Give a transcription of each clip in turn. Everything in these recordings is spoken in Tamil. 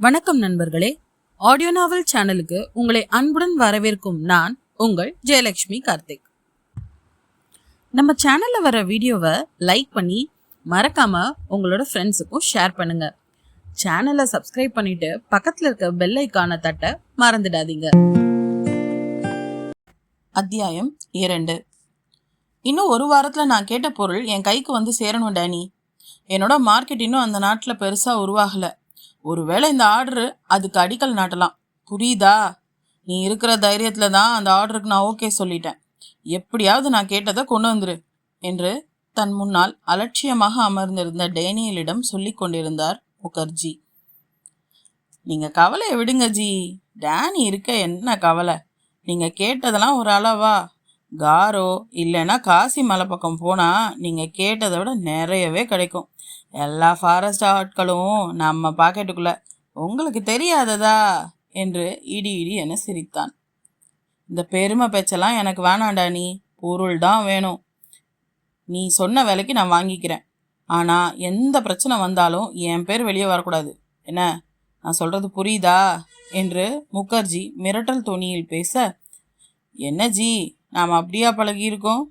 வணக்கம் நண்பர்களே. ஆடியோ நாவல் சேனலுக்கு உங்களை அன்புடன் வரவேற்கும் நான் உங்கள் ஜெயலட்சுமி கார்த்திக். நம்ம சேனல்ல வர வீடியோவை லைக் பண்ணி மறக்காம உங்களோட ஃப்ரெண்ட்ஸுக்கும் ஷேர் பண்ணுங்க. சேனலை சப்ஸ்கிரைப் பண்ணிட்டு பக்கத்துல இருக்க பெல் ஐக்கான தட்ட மறந்துடாதீங்க. அத்தியாயம் இரண்டு. இன்னும் ஒரு வாரத்தில் நான் கேட்ட பொருள் என் கைக்கு வந்து சேரணும் டேனி. என்னோட மார்க்கெட் இன்னும் அந்த நாட்டில் பெருசாக உருவாகலை. ஒருவேளை இந்த ஆர்டரு அதுக்கு அடிக்கல் நாட்டலாம். புரியுதா? நீ இருக்கிற தைரியத்தில் தான் அந்த ஆர்டருக்கு நான் ஓகே சொல்லிட்டேன். எப்படியாவது நான் கேட்டதை கொண்டு வந்துரு என்று தன் முன்னால் அலட்சியமாக அமர்ந்திருந்த டேனியலிடம் சொல்லி கொண்டிருந்தார் முகர்ஜி. நீங்கள் கவலையை விடுங்க ஜி. டேனி இருக்க என்ன கவலை? நீங்கள் கேட்டதெல்லாம் ஒரு அளவா? காரோ இல்லைன்னா காசி மலை பக்கம் போனால் நீங்கள் கேட்டதை விட நிறையவே கிடைக்கும். எல்லா ஃபாரஸ்ட் ஆட்களும் நம்ம பாக்கெட்டுக்குள்ள உங்களுக்கு தெரியாததா? என்று இடி இடி என சிரித்தான். இந்த பெருமை பேச்செல்லாம் எனக்கு வேணாண்டா நீ பொருள் தான் வேணும். நீ சொன்ன விலைக்கு நான் வாங்கிக்கிறேன். ஆனால் எந்த பிரச்சனை வந்தாலும் என் பேர் வெளியே வரக்கூடாது. என்ன? நான் சொல்கிறது புரியுதா? என்று முகர்ஜி மிரட்டல் தொனியில் பேச என்ன ஜி நாம் அப்படியா பழகியிருக்கோம்?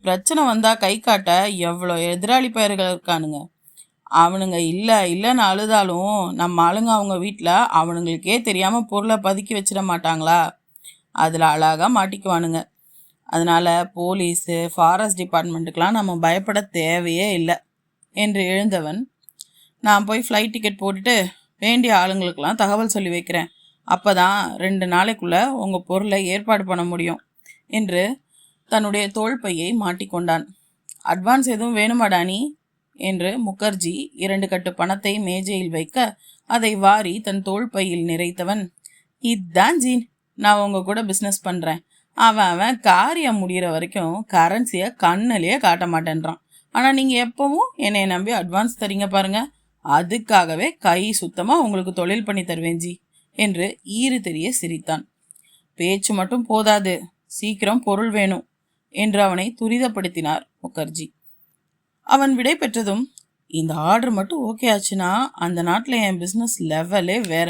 பிரச்சனை வந்தால் கை காட்ட எவ்வளோ எதிராளி பயிர்கள் இருக்கானுங்க. அவனுங்க இல்லை இல்லைன்னு அழுதாலும் நம்ம ஆளுங்க அவங்க வீட்டில் அவனுங்களுக்கே தெரியாமல் பொருளை பதுக்கி வச்சிட மாட்டாங்களா? அதில் அழகாக மாட்டிக்குவானுங்க. அதனால் போலீஸு ஃபாரஸ்ட் டிபார்ட்மெண்ட்டுக்கெலாம் நம்ம பயப்பட தேவையே இல்லை என்று எழுந்தவன் நான் போய் ஃப்ளைட் டிக்கெட் போட்டுட்டு வேண்டிய ஆளுங்களுக்கெல்லாம் தகவல் சொல்லி வைக்கிறேன். அப்போ தான் ரெண்டு நாளைக்குள்ளே உங்கள் பொருளை ஏற்பாடு பண்ண முடியும் என்று தன்னுடைய தோள்பையை மாட்டிக்கொண்டான். அட்வான்ஸ் எதுவும் வேணுமா நீ? என்று முகர்ஜி இரண்டு கட்டு பணத்தை மேஜையில் வைக்க அதை வாரி தன் தோள்பையில் நிறைத்தவன். இதான் ஜீன் நான் உங்க கூட பிஸ்னஸ் பண்ணுறேன் அவன் அவன் காரியம் முடிகிற வரைக்கும் கரன்சியை கண்ணிலேயே காட்ட மாட்டேன்றான். ஆனால் நீங்கள் எப்பவும் என்னை நம்பி அட்வான்ஸ் தரீங்க பாருங்க. அதுக்காகவே கை சுத்தமாக உங்களுக்கு தொழில் பண்ணி தருவேன் ஜி என்று ஈறு தெரிய சிரித்தான். பேச்சு மட்டும் போதாது. சீக்கிரம் பொருள் வேணும் என்று அவனை துரிதப்படுத்தினார் முகர்ஜி. அவன் விடை பெற்றதும் இந்த ஆர்டர் மட்டும் ஓகே ஆச்சுன்னா அந்த நாட்டில் என் பிஸ்னஸ் லெவலே வேற.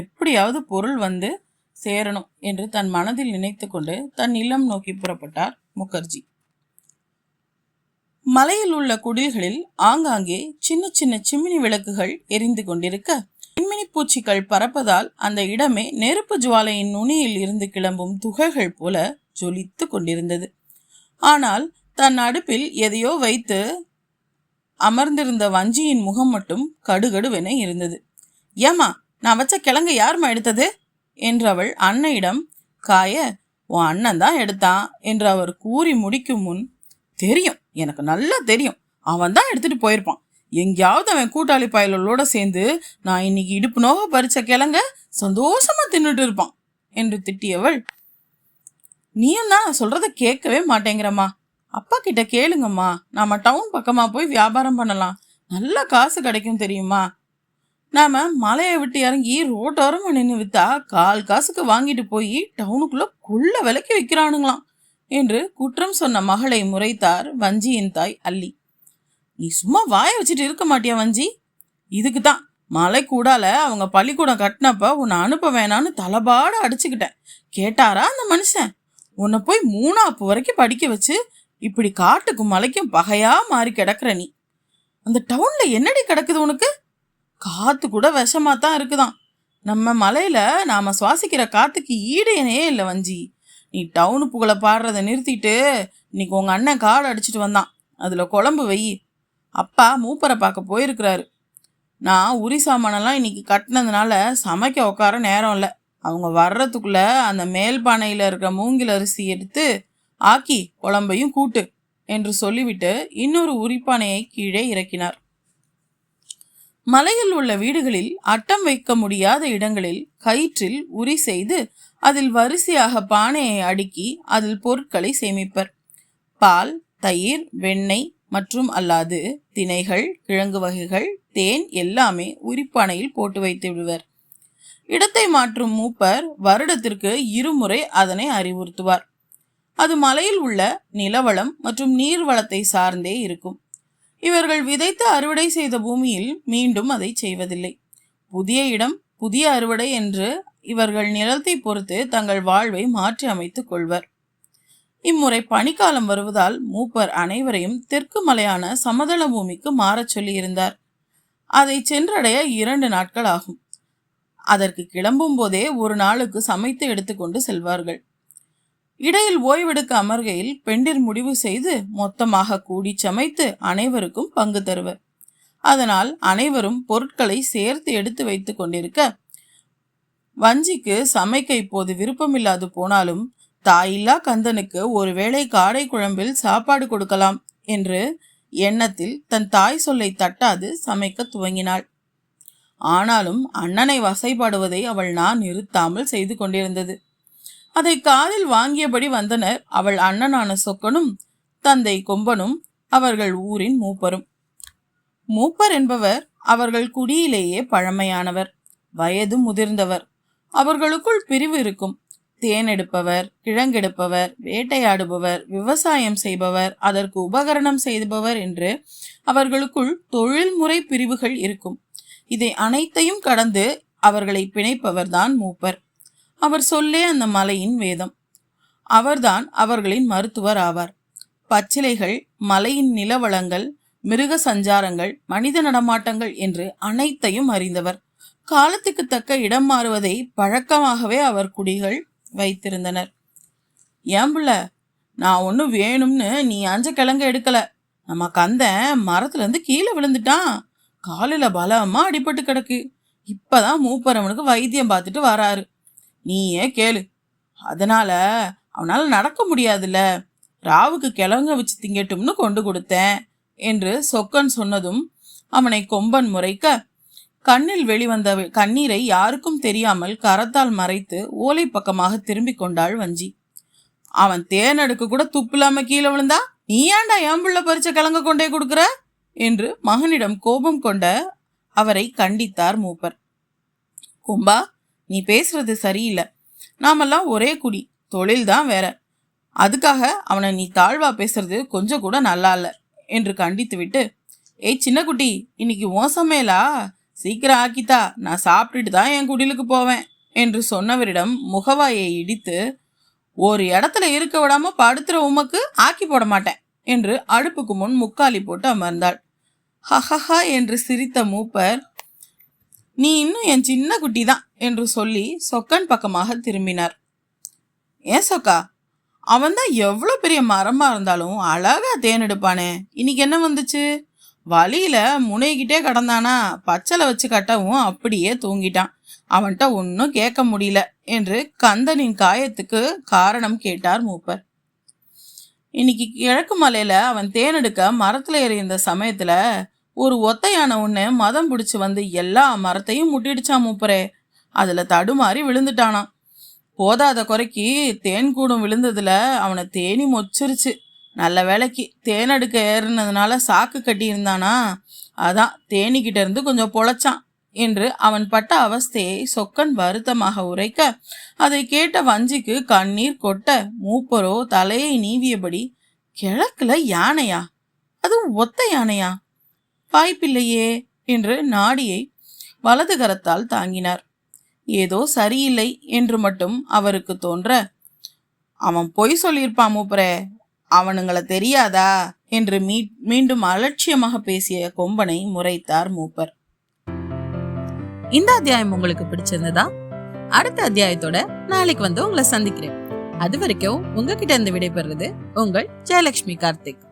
எப்படியாவது பொருள் வந்து சேரணும் என்று தன் மனதில் நினைத்து கொண்டு தன் இல்லம் நோக்கி புறப்பட்டார் முகர்ஜி. மலையில் உள்ள குடில்களில் ஆங்காங்கே சின்ன சின்ன சிம்மினி விளக்குகள் எரிந்து கொண்டிருக்க மின்மினி பூச்சிகள் பறப்பதால் அந்த இடமே நெருப்பு ஜுவாலையின் நுனியில் இருந்து கிளம்பும் துகள்கள் போல ஜொலித்து கொண்டிருந்தது. ஆனால் தன் அடுப்பில் எதையோ வைத்து அமர்ந்திருந்த வஞ்சியின் முகம் மட்டும் கடுகடுவென இருந்தது. ஏமா நான் வச்ச கிழங்கு யாருமா எடுத்தது? என்றவள் அன்னையிடம் காய உன் அண்ணன் தான் எடுத்தான் என்று அவர் கூறி முடிக்கும் முன் தெரியும் எனக்கு நல்லா தெரியும் அவன் தான் எடுத்துட்டு போயிருப்பான். எங்கேயாவது அவன் கூட்டாளி பயலோட சேர்ந்து நான் இன்னைக்கு இடுப்பு நோக பறிச்ச கிழங்க சந்தோஷமா தின்னுட்டு இருப்பான் என்று திட்டியவள் நீயும் தான் சொல்றத கேட்கவே மாட்டேங்கிறம்மா. அப்பா கிட்ட கேளுங்கம்மா. நாம டவுன் பக்கமா போய் வியாபாரம் பண்ணலாம். நல்ல காசு கிடைக்கும் தெரியுமா? நாம மலையை விட்டு இறங்கி ரோட்டோரமா நின்று வித்தா கால் காசுக்கு வாங்கிட்டு போய் டவுனுக்குள்ள கொள்ள விலைக்கு விற்கிறானுங்களாம் என்று குற்றம் சொன்ன மகளை முறைத்தார் வஞ்சியின் தாய் அல்லி. நீ சும்மா வாய வச்சுட்டு இருக்க மாட்டியா வஞ்சி? இதுக்கு தான். மலை கூடால அவங்க பள்ளிக்கூடம் கட்டினப்ப உன்னை அனுப்ப வேணான்னு தலபாட அடிச்சுக்கிட்டேன். கேட்டாரா அந்த மனுஷன்? உன்னை போய் மூணாப்பு வரைக்கும் படிக்க வச்சு இப்படி காட்டுக்கும் மலைக்கும் பகையா மாறி கிடக்குற நீ. அந்த டவுன்ல என்னடி கிடக்குது உனக்கு? காத்து கூட விஷமா தான் இருக்குதான். நம்ம மலையில நாம சுவாசிக்கிற காத்துக்கு ஈடு இணையே இல்லை வஞ்சி. நீ டவுனு புகழ பாடுறதை நிறுத்திட்டு இன்னைக்கு உங்க அண்ணன் காடு அடிச்சிட்டு வந்தான். அதுல குழம்பு வை. அப்பா மூப்பரை பார்க்க போயிருக்கிறாரு. நான் உரி சாமானெல்லாம் இன்னைக்கு கட்டினதுனால சமைக்க உட்கார நேரம் இல்லை. அவங்க வர்றதுக்குள்ள அந்த மேல் பானையில் இருக்கிற மூங்கில் அரிசி எடுத்து ஆக்கி குழம்பையும் கூட்டு என்று சொல்லிவிட்டு இன்னொரு உரிப்பானையை கீழே இறக்கினார். மலையில் உள்ள வீடுகளில் அட்டம் வைக்க முடியாத இடங்களில் கயிற்றில் உரி செய்து அதில் வரிசையாக பானையை அடுக்கி அதில் பொருட்களை சேமிப்பர். பால் தயிர் வெண்ணெய் மற்றும் அல்லாது திணைகள் கிழங்கு வகைகள் தேன் எல்லாமே உரிப்பானையில் போட்டு வைத்து விடுவர் இடத்தை மாற்றும் மூப்பர் வருடத்திற்கு இருமுறை அதனை அறிவுறுத்துவார். அது மலையில் உள்ள நிலவளம் மற்றும் நீர்வளத்தை சார்ந்தே இருக்கும். இவர்கள் விதைத்து அறுவடை செய்த பூமியில் மீண்டும் அதை செய்வதில்லை. புதிய இடம் புதிய அறுவடை என்று இவர்கள் நிலத்தை பொறுத்து தங்கள் வாழ்வை மாற்றி அமைத்துக் கொள்வர். இம்முறை பனிக்காலம் வருவதால் மூப்பர் அனைவரையும் தெற்கு மலையான சமதள பூமிக்கு மாறச் சொல்லியிருந்தார். அதை சென்றடைய இரண்டு நாட்கள் ஆகும். அதற்கு கிளம்பும் போதே ஒரு நாளுக்கு சமைத்து எடுத்துக்கொண்டு செல்வார்கள். இடையில் ஓய்வெடுக்க அமர்கையில் பெண்டிர் முடிவு செய்து மொத்தமாக கூடி சமைத்து அனைவருக்கும் பங்கு தருவர். அதனால் அனைவரும் பொருட்களை சேர்த்து எடுத்து வைத்துக் கொண்டிருக்க வஞ்சிக்கு சமைக்க இப்போது விருப்பமில்லாது போனாலும் தாயில்லா கந்தனுக்கு ஒருவேளை காடை குழம்பில் சாப்பாடு கொடுக்கலாம் என்று எண்ணத்தில் தன் தாய் சொல்லை தட்டாது சமைக்க துவங்கினாள். ஆனாலும் அண்ணனை வசைப்படுவதை அவள் நான் நிறுத்தாமல் செய்து கொண்டிருந்தது. அதை காதில் வாங்கியபடி வந்தனர். அவள் அண்ணனான சொக்கனும் தந்தை கொம்பனும் அவர்கள் ஊரின் மூப்பரும். மூப்பர் என்பவர் அவர்கள் குடியிலேயே பழமையானவர் வயது முதிர்ந்தவர். அவர்களுக்குள் பிரிவு இருக்கும். தேன் எடுப்பவர் கிழங்கெடுப்பவர் வேட்டையாடுபவர் விவசாயம் செய்பவர் அதற்கு உபகரணம் செய்பவர் என்று அவர்களுக்குள் தொழில்முறை பிரிவுகள் இருக்கும். இதை அனைத்தையும் கடந்து அவர்களை பிணைப்பவர்தான் மூப்பர். அவர் சொல்லே அந்த மலையின் வேதம். அவர்தான் அவர்களின் மருத்துவர் ஆவார். பச்சிலைகள் மலையின் நிலவளங்கள் மிருக சஞ்சாரங்கள் மனித நடமாட்டங்கள் என்று அனைத்தையும் அறிந்தவர். காலத்துக்கு தக்க இடம் மாறுவதை பழக்கமாகவே அவர் குடிகள் வைத்திருந்தனர். ஏம்புல நான் ஒன்றும் வேணும்னு நீ அஞ்ச கிழங்கு எடுக்கல. நம்ம கந்தன் மரத்துலேருந்து கீழே விழுந்துட்டான். காலில் பலமாக அடிபட்டு கிடக்கு. இப்போதான் மூப்பரவனுக்கு வைத்தியம் பார்த்துட்டு வராரு. நீயே கேளு. அதனால அவனால் நடக்க முடியாதுல்ல. ராவுக்கு கிழங்க வச்சு திங்கட்டும்னு கொண்டு கொடுத்தேன் என்று சொக்கன் சொன்னதும் அவனை கொம்பன் முறைக்க கண்ணில் வெளிவந்த கண்ணீரை யாருக்கும் தெரியாமல் கரத்தால் மறைத்து ஓலை பக்கமாக திரும்பிக் கொண்டாள் வஞ்சி. அவன் தேனடுக்கு கூட துப்பில்லாம கீழே விழுந்தா நீ ஏன்டா என் பறிச்ச கிழங்க கொண்டே கொடுக்குற? என்று மகனிடம் கோபம் கொண்ட அவரை கண்டித்தார் மூப்பர். கொம்பா நீ பேசுறது சரியில்லை. நாமெல்லாம் ஒரே குடி. தொழில் தான் வேற. அதுக்காக அவனை நீ தாழ்வா பேசுறது கொஞ்சம் கூட நல்லா இல்லை என்று கண்டித்து விட்டு ஏய் சின்ன குட்டி இன்னைக்கு மோசமேலா சீக்கிரம் ஆக்கித்தா. நான் சாப்பிட்டுட்டு தான் என் குடிலுக்கு போவேன். என்று சொன்னவரிடம் முகவாயை இடித்து ஒரு இடத்துல இருக்க விடாம படுத்துற உமக்கு ஆக்கி போட மாட்டேன். என்று அடுப்புக்கு முன் முக்காலி போட்டு அமர்ந்தாள். ஹஹஹா என்று சிரித்த மூப்பர் நீ இன்னும் என் சின்ன குட்டி தான் என்று சொல்லி சொக்கன் பக்கமாக திரும்பினார். ஏன் சொக்கா? அவன் தான் எவ்வளோ பெரிய மரமாக இருந்தாலும் அழகா தேன் எடுப்பானே. இன்னைக்கு என்ன வந்துச்சு? வழியில் முனைகிட்டே கடந்தானா? பச்சலை வச்சு கட்டவும் அப்படியே தூங்கிட்டான். அவன்கிட்ட ஒன்றும் கேட்க முடியல என்று கந்தனின் காயத்துக்கு காரணம் கேட்டார் மூப்பர். இன்னைக்கு கிழக்கு மலையில் அவன் தேன் எடுக்க மரத்துல ஏறி இருந்த ஒரு ஒத்தையான ஒண்ணு மதம் பிடிச்சி வந்து எல்லா மரத்தையும் முட்டிடுச்சான் மூப்பரே? அதில் தடுமாறி விழுந்துட்டானான் போதாத குறைக்கு தேன் கூடும் விழுந்ததில் அவனை தேனி மொச்சிருச்சு. நல்ல வேலைக்கு தேன் எடுக்க ஏறினதுனால சாக்கு கட்டியிருந்தானா அதான் தேனிக்கிட்ட இருந்து கொஞ்சம் பொழைச்சான் என்று அவன் பட்ட அவஸ்தையை சொக்கன் வருத்தமாக உரைக்க அதை கேட்ட வஞ்சிக்கு கண்ணீர் கொட்ட மூப்பரோ தலையை நீவியபடி கிழக்குல யானையா? அது ஒத்த யானையா? வாய்ப்பில்லையே என்று நாடியை வலது கரத்தால் தாங்கினார். ஏதோ சரியில்லை என்று மட்டும் அவருக்கு தோன்ற அவன் பொய் சொல்லியிருப்பான் மூப்பரே அவனுங்களை தெரியாதா? என்று மீ மீண்டும் அலட்சியமாக பேசிய கொம்பனை முறைத்தார் மூப்பர். இந்த அத்தியாயம் உங்களுக்கு பிடிச்சிருந்ததா? அடுத்த அத்தியாயத்தோட நாளைக்கு வந்து உங்களை சந்திக்கிறேன். அது வரைக்கும் உங்ககிட்ட இருந்து விடைபெறுறது உங்கள் ஜெயலட்சுமி கார்த்திக்.